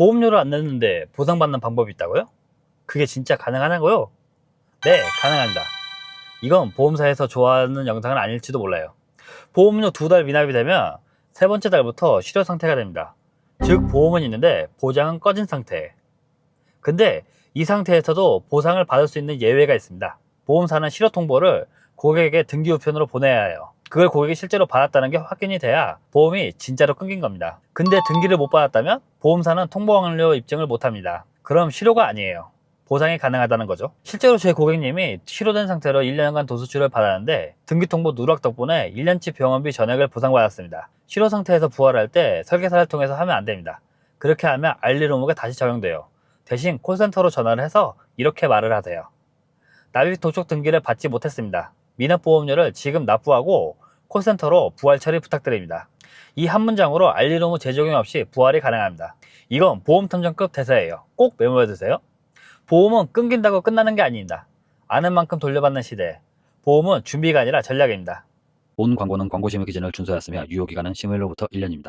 보험료를 안 냈는데 보상받는 방법이 있다고요? 그게 진짜 가능하냐고요? 네, 가능합니다. 이건 보험사에서 좋아하는 영상은 아닐지도 몰라요. 보험료 두 달 미납이 되면 세 번째 달부터 실효 상태가 됩니다. 즉, 보험은 있는데 보장은 꺼진 상태. 근데 이 상태에서도 보상을 받을 수 있는 예외가 있습니다. 보험사는 실효 통보를 고객에게 등기 우편으로 보내야 해요. 그걸 고객이 실제로 받았다는 게 확인이 돼야 보험이 진짜로 끊긴 겁니다. 근데 등기를 못 받았다면 보험사는 통보 완료 입증을 못 합니다. 그럼 실효가 아니에요. 보상이 가능하다는 거죠. 실제로 제 고객님이 실효된 상태로 1년간 도수치료를 받았는데 등기통보 누락 덕분에 1년치 병원비 전액을 보상받았습니다. 실효 상태에서 부활할 때 설계사를 통해서 하면 안 됩니다. 그렇게 하면 알리로무가 다시 적용돼요. 대신 콜센터로 전화를 해서 이렇게 말을 하세요. 납입 도촉 등기를 받지 못했습니다. 미납보험료를 지금 납부하고 콜센터로 부활 처리 부탁드립니다. 이 한 문장으로 알리로무 재적용 없이 부활이 가능합니다. 이건 보험탐정급 대사예요. 꼭 메모해두세요. 보험은 끊긴다고 끝나는 게 아닙니다. 아는 만큼 돌려받는 시대. 보험은 준비가 아니라 전략입니다. 본 광고는 광고심의 기준을 준수하였으며 유효기간은 10일로부터 1년입니다.